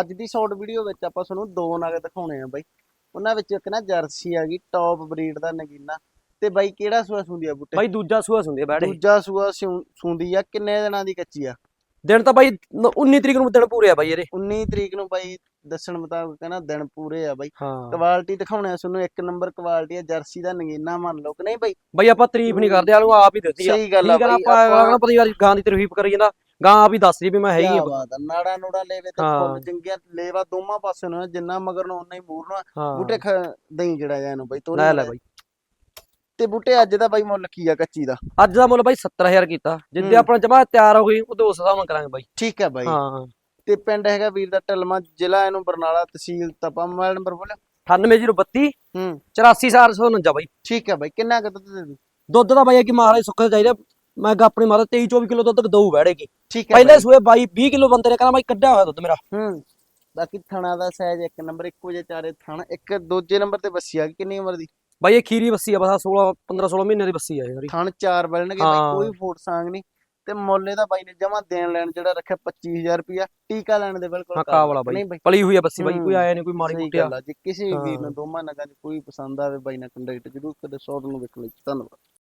ਅੱਜ ਦੀ short video ਵਿੱਚ ਆਪਾਂ ਤੁਹਾਨੂੰ ਦੋ ਨਗ ਦਿਖਾਉਣੇ ਆ ਬਾਈ। ਉਹਨਾਂ ਵਿੱਚ ਇੱਕ ਨਾ ਜਰਸੀ ਆ ਗਈ ਟੌਪ ਬਰੀਡ ਦਾ ਨਗੀਨਾ। ਤੇ ਬਾਈ ਕਿਹੜਾ ਸੂਆ ਸੁੰਦੀ ਆ ਬੁੱਟੇ? ਬਾਈ ਦੂਜਾ ਸੂਆ ਸੁੰਦੇ ਬੈੜੇ ਦੂਜਾ ਸੂਆ ਸੁੰਦੀ ਆ ਕਿੰਨੇ ਦਿਨਾਂ ਦੀ ਕੱਚੀ ਆ? ਦਿਨ ਤਾਂ ਬਾਈ ਨ- 19 ਤਰੀਕ ਨੂੰ ਦਿਨ ਪੂਰੇ ਆ ਬਾਈ ਇਹਦੇ। 19 ਤਰੀਕ ਨੂੰ ਬਾਈ ਦੱਸਣ ਮੁਤਾਬਕ ਕਹਿੰਦਾ ਦਿਨ ਪੂਰੇ ਆ ਬਾਈ। ਕੁਆਲਿਟੀ ਦਿਖਾਉਣੇ ਆ ਤੁਹਾਨੂੰ ਇੱਕ ਨੰਬਰ ਕੁਆਲਿਟੀ ਆ ਜਰਸੀ ਦਾ ਨਗੀਨਾ ਮੰਨ ਲਓ ਕਿ ਨਹੀਂ ਬਾਈ? ਬਾਈ ਆਪਾਂ ਤਾਰੀਫ ਨਹੀਂ ਕਰਦੇ ਆਲੂ ਆਪ ਹੀ ਦਿੱਤੀ ਆ। ਸਹੀ ਗੱਲ ਆ ਆ ਬਾਈ ਆਪਾਂ ਆਪਾਂ ਅਗਲਾ ਪਤਾ ਯਾਰ ਗਾਂ ਦੀ ਤਾਰੀਫ ਕਰੀ ਜਾਂਦਾ। ਗਾਂ ਆਪ ਹੀ ਦੱਸ ਰਹੀ ਵੀ ਮੈਂ ਹੈਗੀ ਆ ਬਾਤ ਆ ਨਾੜਾ ਨੂੜਾ ਲੈਵੇ ਤੇ ਹਾਂ। ਫੁੱਲ ਚੰਗੀਆਂ ਲੇਵਾ ਦੋਵਾਂ ਪਾਸੇ ਨੂੰ ਜਿੰਨਾ ਮਗਰ ਨੂੰ ਉਨਾ ਹੀ ਮੂਰ ਨੂੰ। ਹਾਂ। ਬੂਟੇ ਖ ਦਈ ਜਿਹੜਾ ਜਾ ਇਹਨੂੰ ਬਾਈ ਤੋਰੀ ਲੈ ਲੈ। ਬਾਈ। ਤੇ ਬੂਟੇ ਅੱਜ ਦਾ ਬਾਈ ਮੁੱਲ ਕੀ ਆ ਕੱਚੀ ਦਾ? ਅੱਜ ਦਾ ਮੁੱਲ ਬਾਈ 70000 ਕੀਤਾ। ਜਿੱਦੇ ਹੂੰ। ਆਪਣਾ ਜਮਾ ਤਿਆਰ ਹੋ ਗਈ ਉਦੋਂ ਉਸ ਹਿਸਾਬ ਨਾਲ ਕਰਾਂਗੇ ਬਾਈ। ਠੀਕ ਹੈ ਬਾਈ। ਹਾਂ। ਤੇ ਪਿੰਡ ਹੈਗਾ ਵੀਰ ਦਾ ਟਲਮਾ ਜ਼ਿਲ੍ਹਾ ਇਹਨੂੰ ਬਰਨਾਲਾ ਤਹਿਸੀਲ ਤਪਾ ਮੋਬਾਈਲ ਨੰਬਰ ਬੋਲਿਓ 98032 ਹੂੰ। 84749 ਬਾਈ। ਠੀਕ ਹੈ ਬਾਈ ਕਿੰਨਾ ਕੁ ਦੁੱਧ ਦੇ ਦੂ? ਦੁੱਧ ਦਾ ਬਾਈ ਕਿ ਮਹਾਰਾਜ ਸੁੱਕਾ ਚਾਹੀਦਾ। ਮੈਂ ਕਿਹਾ ਆਪਣੀ ਮਾਤਾ 23 24 ਕਿਲੋ ਦੁੱਧ ਦਊ ਬੈੜੇਗੀ। ਠੀਕ ਹੈ ਪਹਿਲੇ ਸੂਏ ਬਾਈ 20 ਕਿਲੋ ਬੰਦੇ ਨੇ ਕਹਿੰਦਾ ਬਾਈ ਕੱਢਿਆ ਹੋਇਆ ਦੁੱਧ ਮੇਰਾ। ਹੂੰ ਬਾਕੀ ਥਣਾ ਦਾ ਸਾਈਜ਼ ਇੱਕ ਨੰਬਰ ਇੱਕੋ ਜਿਹੇ ਚਾਰੇ ਥਣ ਇੱਕ ਦੂਜੇ ਨੰਬਰ ਤੇ ਬੱਸੀ ਆ ਗਈ ਕਿੰਨੀ ਉਮਰ ਦੀ? ਬਾਈ ਇਹ ਖੀਰੀ ਬੱਸੀ ਆ ਬਸ 16 15 16 ਮਹੀਨੇ ਦੀ ਬੱਸੀ ਆ ਸਾਰੀ। ਥਣ ਚਾਰ ਬਲਣਗੇ ਬਾਈ। ਕੋਈ ਫੋਟ ਸਾਂਗ ਨਹੀਂ। ਤੇ ਮੁੱਲ ਇਹਦਾ ਬਾਈ ਨੇ ਜਮਾ ਦੇਣ ਲੈਣ ਜਿਹੜਾ ਰੱਖਿਆ 25000 ਰੁਪਿਆ ਟੀਕਾ ਲੈਣ ਦੇ ਬਿਲਕੁਲ ਹਾਂ ਵਾਲਾ ਬਾਈ। ਪਲੀ ਹੋਈ ਆ ਬੱਸੀ ਬਾਈ ਕੋਈ। ਆਇਆ ਨਹੀਂ ਕੋਈ ਸਹੀ ਮੁੱਟਿਆ ਜੇ ਕਿਸੇ ਵੀ। ਨੂੰ ਦੋਵਾਂ ਨਗਾਂ ਚ ਕੋਈ ਪਸੰਦ ਆਵੇ ਬਾਈ ਨਾਲ ਕੰਟੈਕਟ ਜ਼ਰੂਰ ਕਰੇ ਸ਼ਾਰਟ ਨੂੰ ਵੇਖ ਲਈ ਧੰਨਵਾਦ।